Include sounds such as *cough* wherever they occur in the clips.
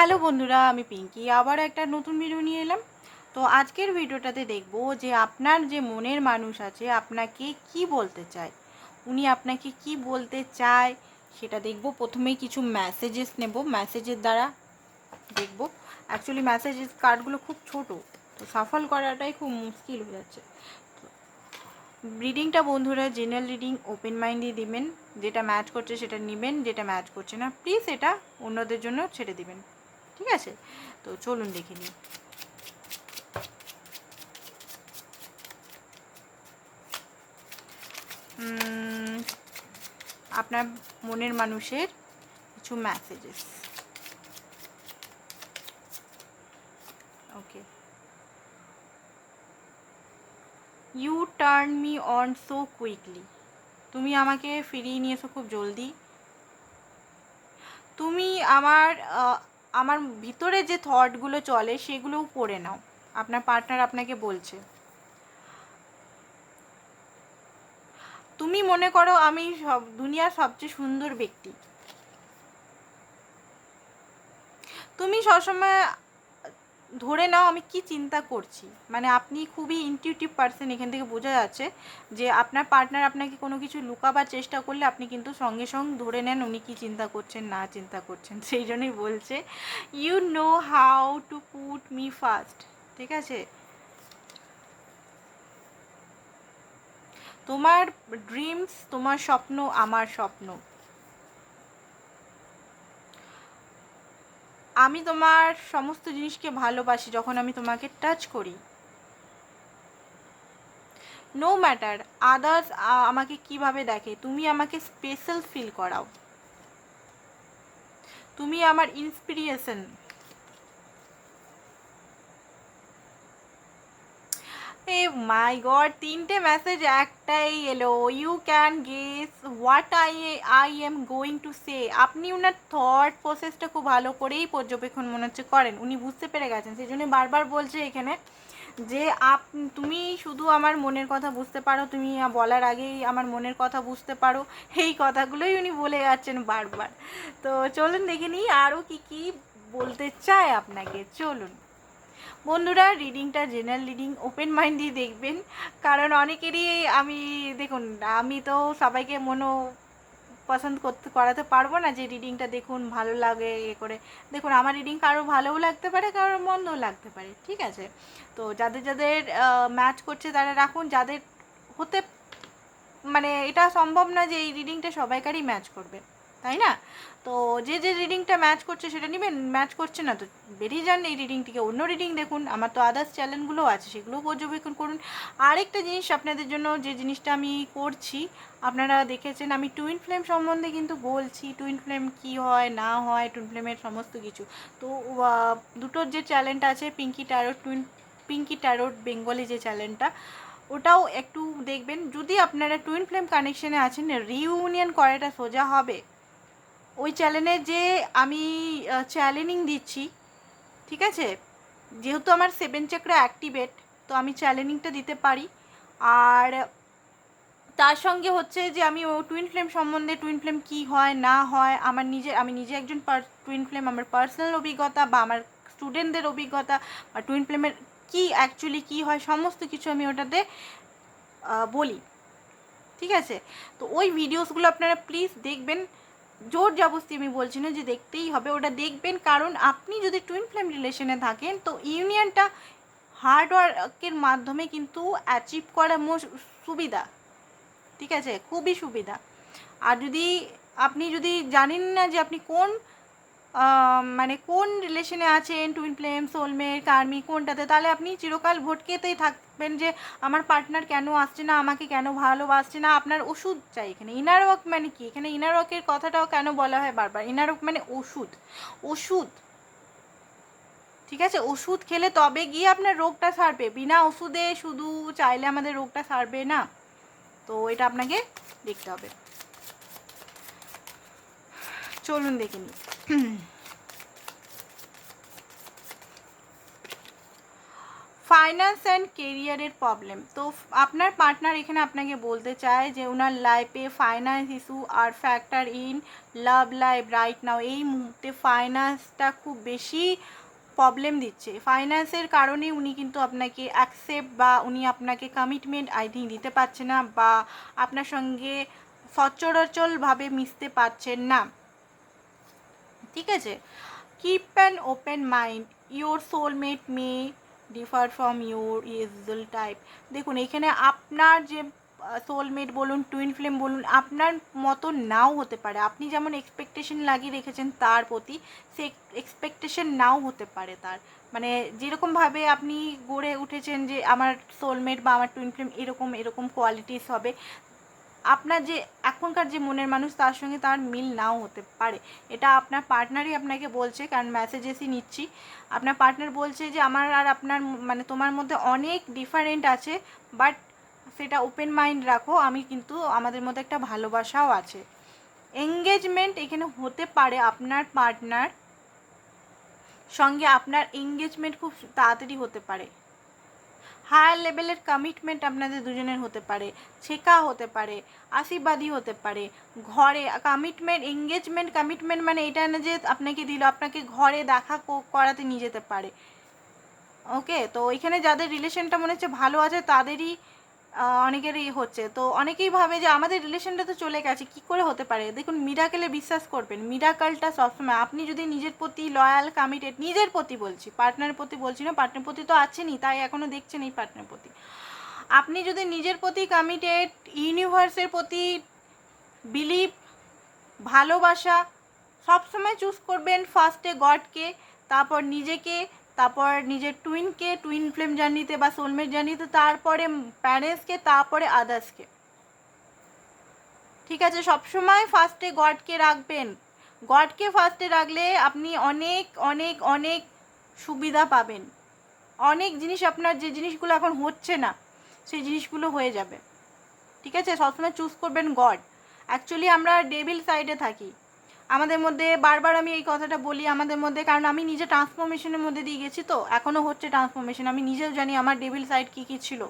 Hello বন্ধুরা, আমি পিঙ্কি। আবার একটা নতুন ভিডিও নিয়ে এলাম। তো আজকের ভিডিওটাতে দেখব যে আপনার যে মনের মানুষ আছে, আপনাকে কি বলতে চায়? উনি আপনাকে কি বলতে চায় সেটা দেখব। প্রথমেই কিছু মেসেজেস নেব। মেসেজের দ্বারা দেখব। অ্যাকচুয়ালি মেসেজেস কার্ডগুলো খুব ছোট, তো সাফল করাটাই খুব মুশকিল হয়ে যাচ্ছে। রিডিংটা বন্ধুরা জেনারেল রিডিং ওপেন মাইন্ডে দিবেন। যেটা ম্যাচ করছে সেটা নেবেন, যেটা ম্যাচ করছে না প্লিজ এটা অন্যদের জন্য ছেড়ে দিবেন। ঠিক আছে? তো চলুন দেখে নিই। আপনার মনের মানুষের কিছু messages okay you turn me on so quickly তুমি আমাকে ফিরিয়ে নিয়েছো খুব জলদি। তুমি আমার আমার ভিতরে যে থটগুলো চলে, সেগুলোও পড়ে নাও। আপনার পার্টনার আপনাকে বলছে। তুমি মনে করো আমি সব, দুনিয়ার সবচেয়ে সুন্দর ব্যক্তি। তুমি সবসময় ধরে নাও আমি কি চিন্তা করছি। মানে আপনি খুবই ইনটিউটিভ পার্সন এখান থেকে বোঝা যাচ্ছে যে আপনার পার্টনার আপনাকে কোনো কিছু লুকাবার চেষ্টা করলে আপনি কিন্তু সঙ্গে সঙ্গে ধরে নেন উনি কি চিন্তা করছেন, না চিন্তা করছেন। *laughs* সেই জন্যই বলছে you know how to put me first ঠিক আছে? তোমার ড্রিমস তোমার স্বপ্ন, আমার স্বপ্ন। আমি তোমার সমস্ত জিনিসকে ভালোবাসি যখন আমি তোমাকে টাচ করি। নো ম্যাটার আদার্স আমাকে কীভাবে দেখে, তুমি আমাকে স্পেশাল ফিল করাও। তুমি আমার ইন্সপিরিয়েশন এ মাই গড তিনটে মেসেজ একটাই এলো you can guess what I I am going to say আপনি ওনার থট প্রসেসটা খুব ভালো করেই পর্যবেক্ষণ মনে হচ্ছে করেন। উনি বুঝতে পেরে গেছেন। সেই জন্য বারবার বলছে এখানে যে, আপ, তুমি শুধু আমার মনের কথা বুঝতে পারো, তুমি বলার আগেই আমার মনের কথা বুঝতে পারো। এই কথাগুলোই উনি বলে যাচ্ছেন বারবার। তো চলুন দেখে নিই আরও কী কী বলতে চায় আপনাকে। চলুন। বন্ধুরা রিডিংটা জেনারেল রিডিং ওপেন মাইন্ড দিয়ে দেখবেন। কারণ অনেকেরই আমি, দেখুন, আমি তো সবাইকে মনো পছন্দ করতে, করাতে পারব না যে রিডিংটা দেখুন, ভালো লাগে, এ করে। দেখুন, আমার রিডিং কারও ভালোও লাগতে পারে কারোর মন্দও লাগতে পারে, ঠিক আছে? তো যাদের যাদের ম্যাচ করছে তারা রাখুন, যাদের হতে মানে এটা সম্ভব না যে এই রিডিংটা সবাইকারই ম্যাচ করবে। তাই না? তো যে যে রিডিংটা ম্যাচ করছে সেটা নেবেন ম্যাচ করছে না, তো বেরিয়ে যান এই রিডিং থেকে অন্য রিডিং দেখুন, আমার তো আদার্স চ্যানেলগুলো আছে, সেগুলোও পর্যবেক্ষণ করুন। আরেকটা জিনিস আপনাদের জন্য, যে জিনিসটা আমি করছি, আপনারা দেখেছেন, আমি টুইন ফ্লেম সম্বন্ধে কিন্তু বলছি টুইন ফ্লেম কি হয়, না হয় টুইন ফ্লেমের সমস্ত কিছু। তো দুটোর যে চ্যানেলটা আছে Pinky tarot twin Pinky tarot Bengali যে চ্যানেলটা ওটাও একটু দেখবেন। যদি আপনারা টুইন ফ্লেম কানেকশানে আছেন রিউনিয়ন করাটা সোজা হবে। ওই চ্যানেলে যে আমি চ্যালেঞ্জিং দিচ্ছি, ঠিক আছে? যেহেতু আমার সেভেন চাকরা অ্যাক্টিভেট তো আমি চ্যালেঞ্জিংটা দিতে পারি। আর তার সঙ্গে হচ্ছে যে আমি ও টুইন ফ্লেম সম্বন্ধে টুইন ফ্লেম কী হয়, না হয়, আমার নিজে, আমি নিজে একজন টুইন ফ্লেম আমার পার্সোনাল অভিজ্ঞতা বা আমার স্টুডেন্টদের অভিজ্ঞতা বা টুইন ফ্লেমের কী অ্যাকচুয়ালি কী হয়, সমস্ত কিছু আমি ওটাতে বলি। ঠিক আছে? তো ওই ভিডিওসগুলো আপনারা প্লিজ দেখবেন। জোর জবস্তি আমি বলছি না যে দেখতেই হবে, ওটা দেখবেন। কারণ আপনি যদি টুইন ফ্লেম রিলেশনে থাকেন, তো ইউনিয়নটা হার্ডওয়ার্কের মাধ্যমে কিন্তু অ্যাচিভ করা মো সুবিধা। ঠিক আছে? খুবই সুবিধা। আর যদি আপনি যদি জানেন না যে আপনি কোন মানে কোন রিলেশনে আছেন টুইন ফ্লেম সোলমেট কার্মি কোনটাতে? তাহলে আপনি চিরকাল ভটকেতেই থাকবেন যে আমার পার্টনার কেন আসছে না, আমাকে কেন ভালোবাসছে না? আপনার ওষুধ চাই এখানে। ইনার ওয়ার্ক মানে কি? এখানে ইনার ওয়ার্কের কথাটাও কেন বলা হয় বারবার? ইনার ওয়ার্ক মানে ওষুধ। ওষুধ। ঠিক আছে? ওষুধ খেলে তবে গিয়ে আপনার রোগটা সারবে। বিনা ওষুধে শুধু চাইলে আমাদের রোগটা সারবে না। তো এটা আপনাকে দেখতে হবে। চলুন দেখে নিই। ফাইন্যান্স অ্যান্ড কেরিয়ারের প্রবলেম তো আপনার পার্টনার এখানে আপনাকে বলতে চায় যে ওনার লাইফে finance issue R factor in love life right now এই মুহূর্তে ফাইন্যান্সটা খুব বেশি প্রবলেম দিচ্ছে। ফাইন্যান্সের কারণে উনি কিন্তু আপনাকে অ্যাকসেপ্ট বা উনি আপনাকে কমিটমেন্ট আই থিঙ্ক দিতে পারছে না বা আপনার সঙ্গে সচরাচলভাবে মিশতে পারছেন না। ঠিক আছে? Keep an open mind your soulmate may differ from your usual type দেখুন, এখানে আপনার যে সোলমেট বলুন টুইন ফ্লেম বলুন, আপনার মতো নাও হতে পারে। আপনি যেমন এক্সপেকটেশন লাগিয়ে রেখেছেন তার প্রতি, সে এক্সপেকটেশন নাও হতে পারে তার। মানে যেরকমভাবে আপনি গড়ে উঠেছেন যে, আমার সোলমেট বা আমার টুইন ফ্লেম এরকম এরকম কোয়ালিটিস হবে আপনার যে এখনকার যে মনের মানুষ, তার সঙ্গে তার মিল নাও হতে পারে। এটা আপনার পার্টনারই আপনাকে বলছে, কারণ মেসেজেসই নিচ্ছি। আপনার পার্টনার বলছে যে, আমার আর আপনার মানে তোমার মধ্যে অনেক ডিফারেন্ট আছে বাট সেটা ওপেন মাইন্ড রাখো। আমি কিন্তু আমাদের মধ্যে একটা ভালোবাসাও আছে। এঙ্গেজমেন্ট এখানে হতে পারে আপনার পার্টনার সঙ্গে আপনার এঙ্গেজমেন্ট খুব তাড়াতাড়ি হতে পারে। হায়ার লেভেলের কমিটমেন্ট আপনাদের দুজনের হতে পারে, শেখা হতে পারে, আশীর্বাদী হতে পারে। ঘরে কমিটমেন্ট এঙ্গেজমেন্ট কমিটমেন্ট মানে এটা না যে আপনাকে দিল, আপনাকে ঘরে দেখা করাতে নিয়ে যেতে পারে। ওকে তো ওইখানে যাদের রিলেশনটা মনে হচ্ছে ভালো আছে, তাদেরই অনেকেরই হচ্ছে। তো অনেকেই ভাবে যে আমাদের রিলেশনটা তো চলে গেছে, কি করে হতে পারে? দেখুন, মিরাকেলে বিশ্বাস করবেন, মিরাকেলটা সবসময়, আপনি যদি নিজের প্রতি লয়াল কমিটেড নিজের প্রতি বলছি পার্টনারের প্রতি বলছি না পার্টনার প্রতি তো আছেনই, তাই এখনও দেখছেন এই পার্টনার প্রতি। আপনি যদি নিজের প্রতি কমিটেড ইউনিভার্সের প্রতি বিলিভ ভালোবাসা, সবসময় চুজ করবেন ফার্স্টে গডকে তারপর নিজেকে তারপর নিজের টুইনকে টুইন ফ্লেম জার্নিতে বা সোলমেট জার্নিতে তারপরে প্যারেন্টসকে তারপরে আদার্সকে ঠিক আছে, সবসময় ফার্স্টে গডকে রাখবেন। গডকে ফার্স্টে রাখলে আপনি অনেক অনেক অনেক সুবিধা পাবেন। অনেক জিনিস আপনার, যে জিনিসগুলো এখন হচ্ছে না, সেই জিনিসগুলো হয়ে যাবে। ঠিক আছে, সবসময় চুজ করবেন গড। অ্যাকচুয়ালি আমরা ডেভিল সাইডে থাকি। আমাদের মধ্যে বারবার আমি এই কথাটা বলি আমাদের মধ্যে, কারণ আমি নিজে ট্রান্সফরমেশনের মধ্যে দিয়ে গেছি তো এখনও হচ্ছে ট্রান্সফরমেশন। আমি নিজেও জানি আমার ডেভিল সাইড কী কী ছিল।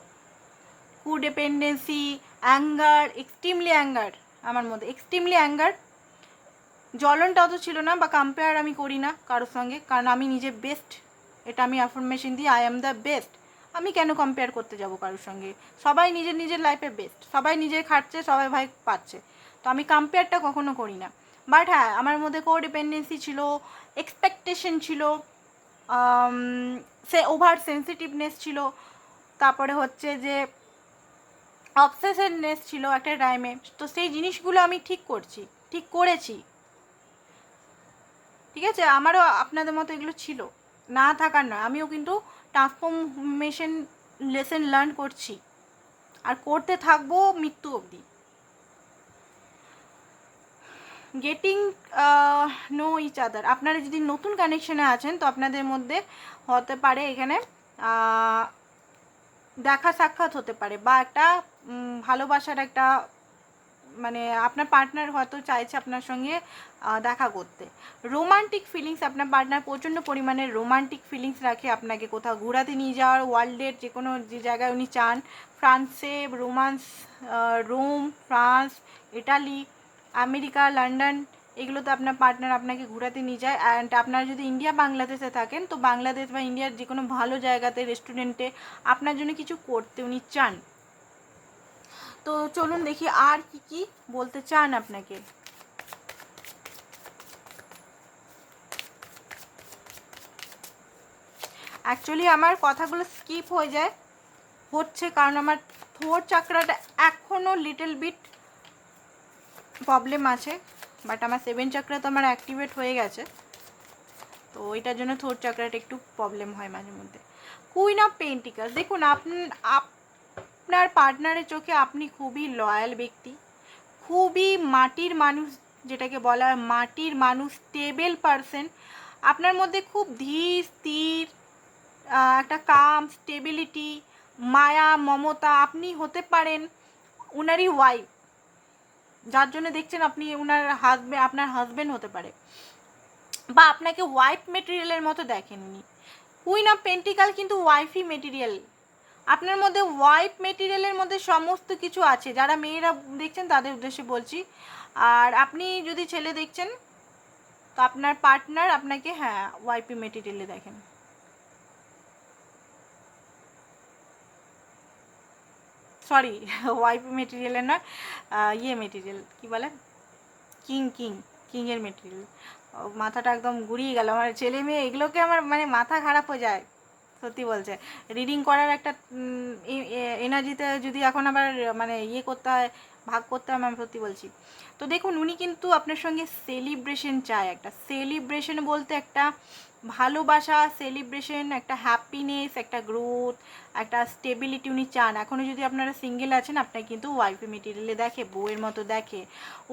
কু ডিপেন্ডেন্সি অ্যাঙ্গার এক্সট্রিমলি অ্যাঙ্গার আমার মধ্যে। এক্সট্রিমলি অ্যাঙ্গার জ্বলনটা অত ছিল না, বা কম্পেয়ার আমি করি না কারোর সঙ্গে, কারণ আমি নিজে বেস্ট এটা আমি অ্যাফরমেশন দিই আই অ্যাম দ্য বেস্ট আমি কেন কম্পেয়ার করতে যাব কারোর সঙ্গে? সবাই নিজের নিজের লাইফে বেস্ট সবাই নিজে খাটছে, সবাই ভাই পাচ্ছে। তো আমি কম্পেয়ারটা কখনো করি না। বাট হ্যাঁ আমার মধ্যে কো ডিপেন্ডেন্সি ছিল এক্সপেকটেশন ছিল সে ওভার সেন্সিটিভনেস ছিল, তারপরে হচ্ছে যে অবসেশননেস ছিল একটা টাইমে তো সেই জিনিসগুলো আমি ঠিক করছি, ঠিক করেছি। ঠিক আছে? আমারও আপনাদের মতো এগুলো ছিল। না থাকার নয়, আমিও কিন্তু ট্রান্সফরমেশন লেসন লার্ন করছি। আর করতে থাকব মৃত্যু অবধি। গেটিং নো ইচ আদার আপনারা যদি নতুন কানেকশানে আছেন, তো আপনাদের মধ্যে হতে পারে এখানে দেখা সাক্ষাৎ হতে পারে বা একটা ভালোবাসার একটা মানে আপনার পার্টনার হয়তো চাইছে আপনার সঙ্গে দেখা করতে। রোমান্টিক ফিলিংস আপনার পার্টনার প্রচণ্ড পরিমাণে রোমান্টিক ফিলিংস রাখে আপনাকে কোথাও ঘোরাতে নিয়ে যাওয়ার ওয়ার্ল্ডের যে কোনো যে জায়গায় উনি চান ফ্রান্সে romance Rome France Italy America, London, এগুলোতে আপনার পার্টনার আপনাকে ঘোরাতে নিয়ে যায়। অ্যান্ড আপনারা যদি ইন্ডিয়া, বাংলাদেশে থাকেন, তো বাংলাদেশ বা ইন্ডিয়ার যে কোনো ভালো জায়গাতে রেস্টুরেন্টে আপনার জন্য কিছু করতে উনি চান। তো চলুন দেখি আর কি কি বলতে চান আপনাকে। অ্যাকচুয়ালি আমার কথাগুলো স্কিপ হয়ে যায়। হচ্ছে কারণ আমার থোর চাকরাটা এখনও লিটল বিট প্রবলেম আছে বাট আমার সেভেন চাকরা তো আমার অ্যাক্টিভেট হয়ে গেছে। তো ওইটার জন্য থোর চাকরাটা একটু প্রবলেম হয় মাঝে মধ্যে। কুইন অফ পেন্টিকাস দেখুন আপনি আপনার পার্টনারের চোখে আপনি খুবই লয়াল ব্যক্তি। খুবই মাটির মানুষ, যেটাকে বলা হয় মাটির মানুষ স্টেবেল পারসন আপনার মধ্যে খুব ধীর, স্থির একটা কাম স্টেবিলিটি মায়া, মমতা, আপনি হতে পারেন ওনারই ওয়াইফ যার জন্য দেখছেন আপনি ওনার হাজব্যান্ড আপনার হাজব্যান্ড হতে পারে। বা আপনাকে ওয়াইফ মেটেরিয়ালের মতো দেখেননি। কুইন অফ পেন্টিকাল কিন্তু ওয়াইফি মেটেরিয়াল আপনার মধ্যে ওয়াইফ মেটেরিয়ালের মধ্যে সমস্ত কিছু আছে। যারা মেয়েরা দেখছেন, তাদের উদ্দেশ্যে বলছি। আর আপনি যদি ছেলে দেখছেন, তো আপনার পার্টনার আপনাকে হ্যাঁ ওয়াইপি মেটেরিয়ালে দেখেন। সরি ওয়াইপি মেটেরিয়ালের নয় ইয়ে মেটেরিয়াল কি বলে? কিং কিং কিংয়ের মেটেরিয়াল মাথাটা একদম ঘুরিয়ে গেল। আমার ছেলে মেয়ে, এগুলোকে আমার মানে মাথা খারাপ হয়ে যায়, সত্যি বলছে। রিডিং করার একটা এনার্জিতে যদি এখন আবার মানে ইয়ে করতে হয় ভাগ করতে হবে আমি সত্যি বলছি। তো দেখুন, উনি কিন্তু আপনার সঙ্গে সেলিব্রেশন চায় একটা। সেলিব্রেশন বলতে একটা ভালোবাসা সেলিব্রেশন একটা হ্যাপিনেস একটা গ্রোথ একটা স্টেবিলিটি উনি চান। এখনও যদি আপনারা সিঙ্গেল আছেন, আপনার কিন্তু ওয়াইফে মেটেরিয়ালে দেখে, বউয়ের মতো দেখে।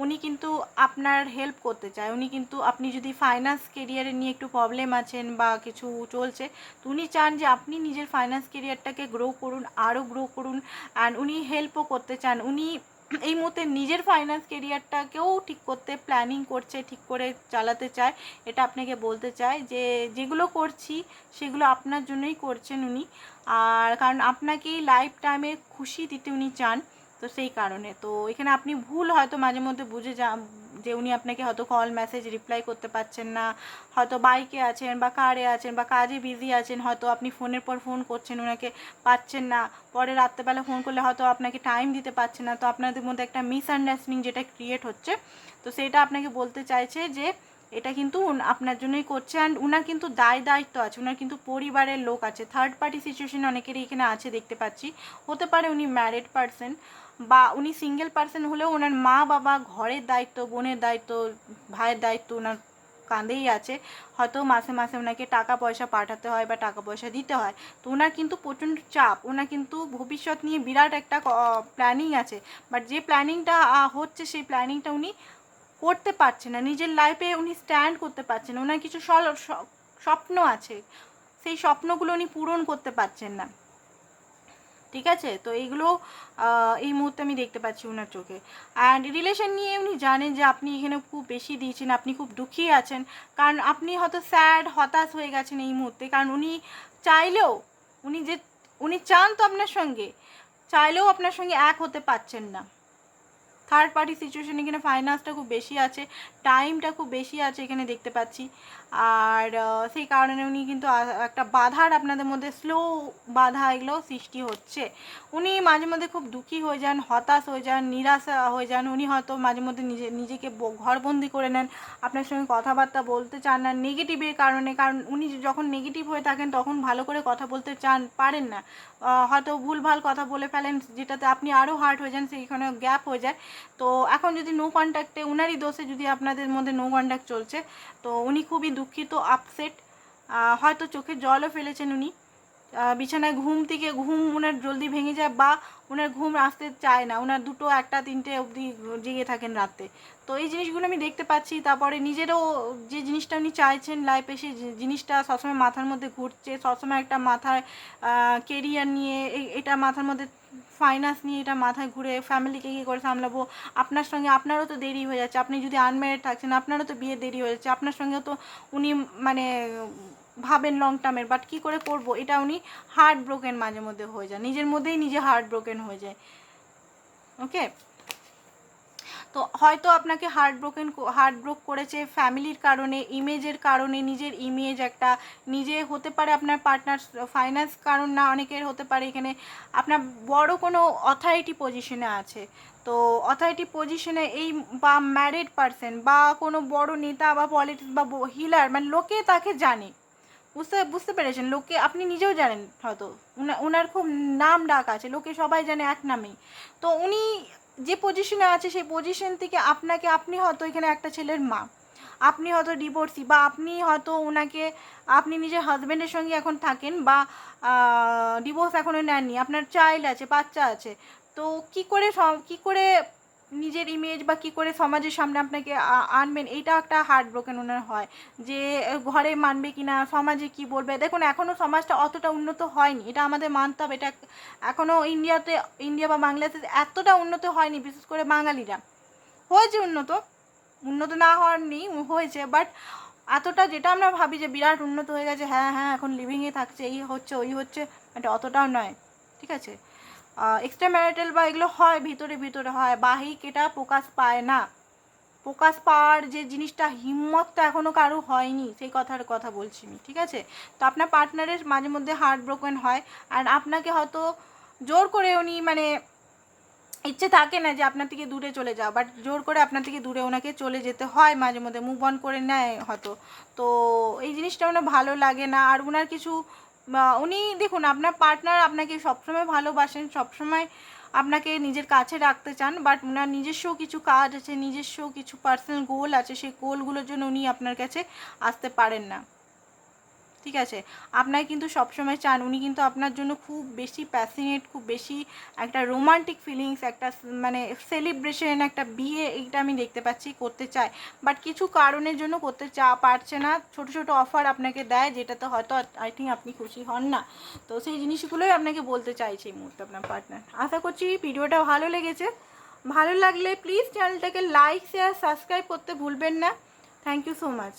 উনি কিন্তু আপনার হেল্প করতে চায়। উনি কিন্তু আপনি যদি ফাইন্যান্স কেরিয়ারে নিয়ে একটু প্রবলেম আছেন বা কিছু চলছে, তো উনি চান যে আপনি নিজের ফাইন্যান্স কেরিয়ারটাকে গ্রো করুন আরও গ্রো করুন অ্যান্ড উনি হেল্পও করতে চান। উনি এই মুহূর্তে নিজের ফাইন্যান্স কেরিয়ারটাকেও ঠিক করতে প্ল্যানিং করছে, ঠিক করে চালাতে চায়। এটা আপনাকে বলতে চায় যে, যেগুলো করছি, সেগুলো আপনার জন্যই করছেন উনি। আর কারণ আপনাকেই লাইফ টাইমে খুশি দিতে উনি চান, তো সেই কারণে। তো এখানে আপনি ভুল হয়তো মাঝে মধ্যে বুঝে যা যে উনি আপনাকে হয়তো কল মেসেজ রিপ্লাই করতে পারছেন না। হয়তো বাইকে আছেন বা কারে আছেন বা কাজে বিজি আছেন, হয়তো আপনি ফোনের পর ফোন করছেন ওনাকে পাচ্ছেন না। পরে রাত্রেবেলা ফোন করলে হয়তো আপনাকে টাইম দিতে পারছে না। তো আপনাদের মধ্যে একটা মিসআন্ডারস্ট্যান্ডিং যেটা ক্রিয়েট হচ্ছে। তো সেটা আপনাকে বলতে চাইছে যে এটা কিন্তু আপনার জন্যই করছে। অ্যান্ড উনার কিন্তু দায় দায়িত্ব আছে। উনার কিন্তু পরিবারের লোক আছে। থার্ড পার্টি সিচুয়েশন অনেকেরই এখানে আছে দেখতে পাচ্ছি। হতে পারে উনি ম্যারিড পারসন বা উনি সিঙ্গেল পারসন হলেও ওনার মা বাবা ঘরের দায়িত্ব, বোনের দায়িত্ব, ভাইয়ের দায়িত্ব ওনার কাঁধেই আছে। হয়তো মাসে মাসে ওনাকে টাকা পয়সা পাঠাতে হয় বা টাকা পয়সা দিতে হয়। তো ওনার কিন্তু প্রচণ্ড চাপ। ওনার কিন্তু ভবিষ্যৎ নিয়ে বিরাট একটা প্ল্যানিং আছে। বাট যে প্ল্যানিংটা হচ্ছে সেই প্ল্যানিংটা উনি করতে পারছে না, নিজের লাইফে উনি স্ট্যান্ড করতে পারছেন না ওনার কিছু স্বপ্ন আছে, সেই স্বপ্নগুলো উনি পূরণ করতে পারছেন না। ঠিক আছে? তো এইগুলো এই মুহূর্তে আমি দেখতে পাচ্ছি ওনার চোখে। অ্যান্ড রিলেশন নিয়ে উনি জানেন যে আপনি এখানে খুব বেশি দিয়েছেন, আপনি খুব দুঃখী আছেন, কারণ আপনি হয়তো স্যাড হতাশ হয়ে গেছেন এই মুহূর্তে, কারণ উনি চাইলেও, উনি যে, উনি চান তো আপনার সঙ্গে, চাইলেও আপনার সঙ্গে এক হতে পারছেন না। থার্ড পার্টি সিচুয়েশন এখানে ফাইন্যান্সটা খুব বেশি আছে টাইমটা খুব বেশি আছে এখানে দেখতে পাচ্ছি। আর সেই কারণে উনি কিন্তু একটা বাধার আপনাদের মধ্যে স্লো বাধা এগুলো সৃষ্টি হচ্ছে। উনি মাঝে মধ্যে খুব দুঃখী হয়ে যান, হতাশ হয়ে যান, নিরাশা হয়ে যান। উনি হয়তো মাঝে মধ্যে নিজে, নিজেকে ঘরবন্দি করে নেন, আপনার সঙ্গে কথাবার্তা বলতে চান না নেগেটিভের কারণে, কারণ উনি যখন নেগেটিভ হয়ে থাকেন তখন ভালো করে কথা বলতে চান, পারেন না। হয়তো ভুলভাল কথা বলে ফেলেন, যেটাতে আপনি আরও হার্ট হয়ে যান সেইখানে গ্যাপ হয়ে যায়। তো এখন যদি নো কন্ট্যাক্টে উনারই দোষে যদি আপনাদের মধ্যে নো কন্ট্যাক্ট চলছে তো উনি খুবই দুঃখিত আপসেট হয়তো চোখে জলও ফেলেছেন উনি। বিছানায় ঘুম থেকে ঘুম ওনার জলদি ভেঙে যায় বা ওনার ঘুম আসতে চায় না। ওনার দুটো, একটা, তিনটে অবধি জেগে থাকেন রাতে। তো এই জিনিসগুলো আমি দেখতে পাচ্ছি। তারপরে নিজেরও যে জিনিসটা উনি চাইছেন লাইফে সেই জিনিসটা সবসময় মাথার মধ্যে ঘুরছে। সবসময় একটা মাথায় কেরিয়ার নিয়ে এটা মাথার মধ্যে ফাইন্যান্স নিয়ে এটা মাথায় ঘুরে ফ্যামিলিকে কী করে সামলাবো? আপনার সঙ্গে আপনারও তো দেরি হয়ে যাচ্ছে। আপনি যদি আনম্যারিড থাকছেন, আপনারও তো বিয়ে দেরি হয়ে যাচ্ছে। আপনার সঙ্গেও তো উনি মানে ভাবেন লং টার্মের বাট কী করে করব? এটা উনি হার্ট ব্রোকেন মাঝে মধ্যে হয়ে যায়। নিজের মধ্যেই নিজে হার্ট ব্রোকেন হয়ে যায়। ওকে তো হয়তো আপনাকে হার্ট ব্রোকেন হার্ট ব্রোক করেছে ফ্যামিলির কারণে ইমেজের কারণে, নিজের ইমেজ একটা নিজে হতে পারে আপনার পার্টনার ফাইন্যান্স কারণ না অনেকের হতে পারে এখানে। আপনার বড় কোনো অথরিটি পজিশনে আছে। তো অথরিটি পজিশনে এই বা ম্যারিড পারসন বা কোনো বড় নেতা বা পলিটিক্স বা হিলার মানে লোকে তাকে জানে। বুঝতে বুঝতে পেরেছেন? লোকে, আপনি নিজেও জানেন হয়তো। ওনার খুব নাম ডাক আছে। লোকে সবাই জানে এক নামেই। তো উনি যে পজিশনে আছে, সেই পজিশন থেকে আপনাকে, আপনি হয়তো এখানে একটা ছেলের মা। আপনি হয়তো ডিভোর্সি বা আপনি হয়তো ওনাকে আপনি নিজের হাজব্যান্ডের সঙ্গে এখন থাকেন বা ডিভোর্স এখনও নেননি। আপনার চাইল্ড আছে, বাচ্চা আছে। তো কি করে সব কী করে নিজের ইমেজ বা কি করে সমাজের সামনে আপনাকে আনবেন, এইটা একটা হার্ট ব্রোকেন ওনার হয়। যে ঘরে মানবে কি না সমাজে কি বলবে? দেখুন এখনও সমাজটা অতটা উন্নত হয়নি। এটা আমাদের মানতে হবে। এটা এখনও ইন্ডিয়াতে, ইন্ডিয়া বা বাংলাদেশে এতটা উন্নত হয়নি, বিশেষ করে বাঙালিরা। হয়েছে উন্নত। উন্নত না হওয়ার নেই হয়েছে। বাট এতটা যেটা আমরা ভাবি যে বিরাট উন্নত হয়ে গেছে হ্যাঁ হ্যাঁ এখন লিভিংয়ে থাকছে, এই হচ্ছে, ওই হচ্ছে, এটা অতটাও নয়। ঠিক আছে? এক্সট্রা ম্যারিটাল বা এগুলো হয়, ভিতরে ভিতরে হয়। বাহিক এটা প্রকাশ পায় না। প্রকাশ পাওয়ার যে জিনিসটা, হিম্মতটা এখনও কারও হয়নি, সেই কথার কথা বলছি আমি, ঠিক আছে? তো আপনার পার্টনারের মাঝে মধ্যে হার্ট ব্রোকেন হয়, আর আপনাকে হয়তো জোর করে উনি মানে ইচ্ছে থাকে না যে আপনার থেকে দূরে চলে যাও বাট জোর করে আপনার থেকে দূরে ওনাকে চলে যেতে হয় মাঝে মধ্যে মুভ অন করে নেয় হয়তো। তো এই জিনিসটা ওনার ভালো লাগে না, আর ওনার কিছু উনি দেখুন, আপনার পার্টনার আপনাকে সবসময় ভালোবাসেন, সবসময় আপনাকে নিজের কাছে রাখতে চান বাট ওনার নিজস্ব কিছু কাজ আছে, নিজস্ব কিছু পার্সোনাল গোল আছে, সেই গোলগুলোর জন্য উনি আপনার কাছে আসতে পারেন না। ঠিক আছে? আপনার কিন্তু সবসময় চান। উনি কিন্তু আপনার জন্য খুব বেশি প্যাসিনেট খুব বেশি একটা রোমান্টিক ফিলিংস একটা মানে সেলিব্রেশন একটা বিয়ে এইটা আমি দেখতে পাচ্ছি করতে চায়। বাট কিছু কারণের জন্য করতে চা পারছে না। ছোট ছোট অফার আপনাকে দেয়, যেটাতে হয়তো আই থিঙ্ক আপনি খুশি হন না। তো সেই জিনিসগুলোই আপনাকে বলতে চাইছি এই মুহূর্তে আপনার পার্টনার আশা করছি ভিডিওটা ভালো লেগেছে। ভালো লাগলে প্লিজ চ্যানেলটাকে লাইক শেয়ার সাবস্ক্রাইব করতে ভুলবেন না। Thank you so much